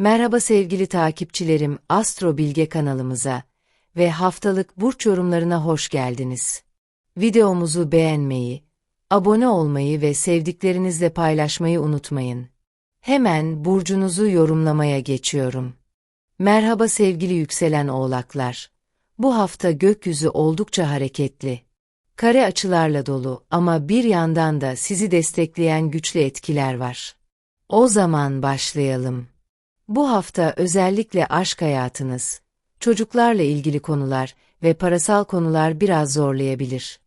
Merhaba sevgili takipçilerim Astro Bilge kanalımıza ve haftalık burç yorumlarına hoş geldiniz. Videomuzu beğenmeyi, abone olmayı ve sevdiklerinizle paylaşmayı unutmayın. Hemen burcunuzu yorumlamaya geçiyorum. Merhaba sevgili yükselen oğlaklar. Bu hafta gökyüzü oldukça hareketli. Kare açılarla dolu ama bir yandan da sizi destekleyen güçlü etkiler var. O zaman başlayalım. Bu hafta özellikle aşk hayatınız, çocuklarla ilgili konular ve parasal konular biraz zorlayabilir.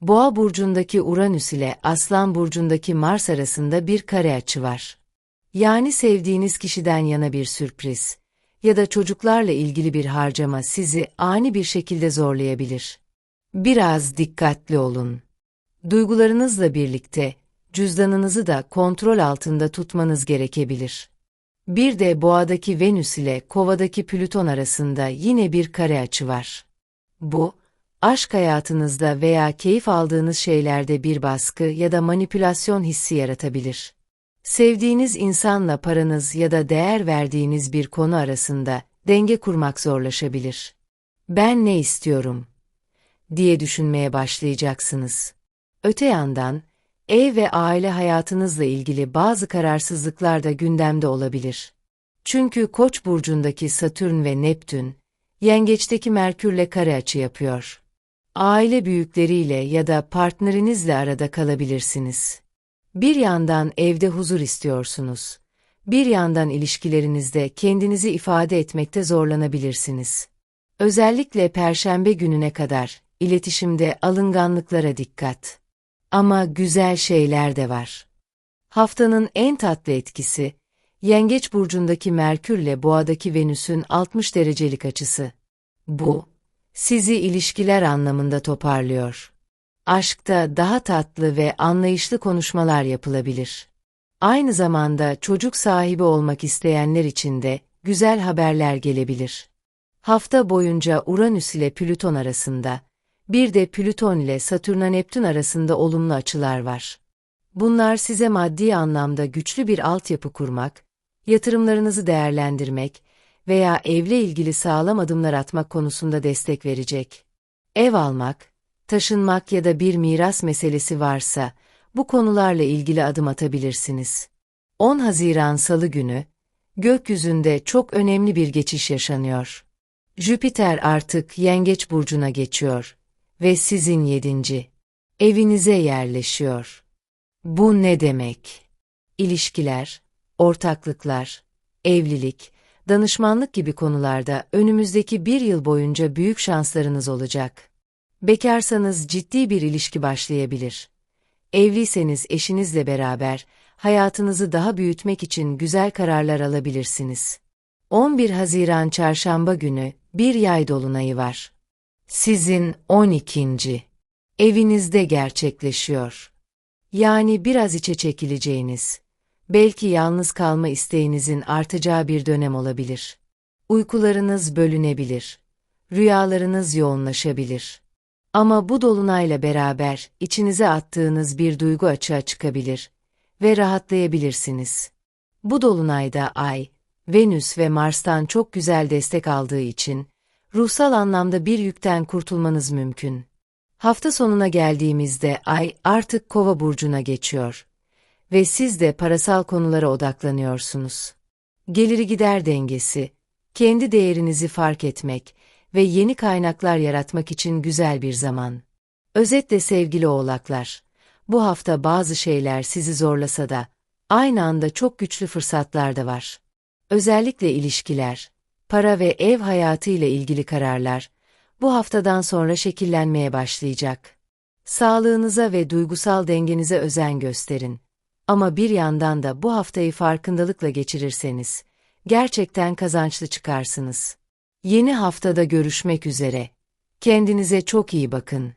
Boğa burcundaki Uranüs ile Aslan burcundaki Mars arasında bir kare açı var. Yani sevdiğiniz kişiden yana bir sürpriz ya da çocuklarla ilgili bir harcama sizi ani bir şekilde zorlayabilir. Biraz dikkatli olun. Duygularınızla birlikte cüzdanınızı da kontrol altında tutmanız gerekebilir. Bir de boğadaki Venüs ile kovadaki Plüton arasında yine bir kare açı var. Bu, aşk hayatınızda veya keyif aldığınız şeylerde bir baskı ya da manipülasyon hissi yaratabilir. Sevdiğiniz insanla paranız ya da değer verdiğiniz bir konu arasında denge kurmak zorlaşabilir. Ben ne istiyorum? diye düşünmeye başlayacaksınız. Öte yandan, ev ve aile hayatınızla ilgili bazı kararsızlıklar da gündemde olabilir. Çünkü Koç burcundaki Satürn ve Neptün, Yengeçteki Merkürle kare açı yapıyor. Aile büyükleriyle ya da partnerinizle arada kalabilirsiniz. Bir yandan evde huzur istiyorsunuz. Bir yandan ilişkilerinizde kendinizi ifade etmekte zorlanabilirsiniz. Özellikle perşembe gününe kadar iletişimde alınganlıklara dikkat. Ama güzel şeyler de var. Haftanın en tatlı etkisi, Yengeç burcundaki Merkürle Boğa'daki Venüs'ün 60 derecelik açısı. Bu, sizi ilişkiler anlamında toparlıyor. Aşkta daha tatlı ve anlayışlı konuşmalar yapılabilir. Aynı zamanda çocuk sahibi olmak isteyenler için de güzel haberler gelebilir. Hafta boyunca Uranüs ile Plüton arasında, bir de Plüton ile Satürn Neptün arasında olumlu açılar var. Bunlar size maddi anlamda güçlü bir altyapı kurmak, yatırımlarınızı değerlendirmek veya evle ilgili sağlam adımlar atmak konusunda destek verecek. Ev almak, taşınmak ya da bir miras meselesi varsa bu konularla ilgili adım atabilirsiniz. 10 Haziran Salı günü, gökyüzünde çok önemli bir geçiş yaşanıyor. Jüpiter artık Yengeç burcuna geçiyor ve sizin yedinci evinize yerleşiyor. Bu ne demek? İlişkiler, ortaklıklar, evlilik, danışmanlık gibi konularda önümüzdeki bir yıl boyunca büyük şanslarınız olacak. Bekarsanız ciddi bir ilişki başlayabilir. Evliyseniz eşinizle beraber hayatınızı daha büyütmek için güzel kararlar alabilirsiniz. 11 Haziran Çarşamba günü bir yay dolunayı var. Sizin 12. evinizde gerçekleşiyor. Yani biraz içe çekileceğiniz, belki yalnız kalma isteğinizin artacağı bir dönem olabilir. Uykularınız bölünebilir. Rüyalarınız yoğunlaşabilir. Ama bu dolunayla beraber içinize attığınız bir duygu açığa çıkabilir ve rahatlayabilirsiniz. Bu dolunayda Ay, Venüs ve Mars'tan çok güzel destek aldığı için ruhsal anlamda bir yükten kurtulmanız mümkün. Hafta sonuna geldiğimizde Ay artık Kova burcuna geçiyor ve siz de parasal konulara odaklanıyorsunuz. Geliri gider dengesi, kendi değerinizi fark etmek ve yeni kaynaklar yaratmak için güzel bir zaman. Özetle sevgili oğlaklar, bu hafta bazı şeyler sizi zorlasa da, aynı anda çok güçlü fırsatlar da var. Özellikle ilişkiler, para ve ev hayatı ile ilgili kararlar, bu haftadan sonra şekillenmeye başlayacak. Sağlığınıza ve duygusal dengenize özen gösterin. Ama bir yandan da bu haftayı farkındalıkla geçirirseniz, gerçekten kazançlı çıkarsınız. Yeni haftada görüşmek üzere. Kendinize çok iyi bakın.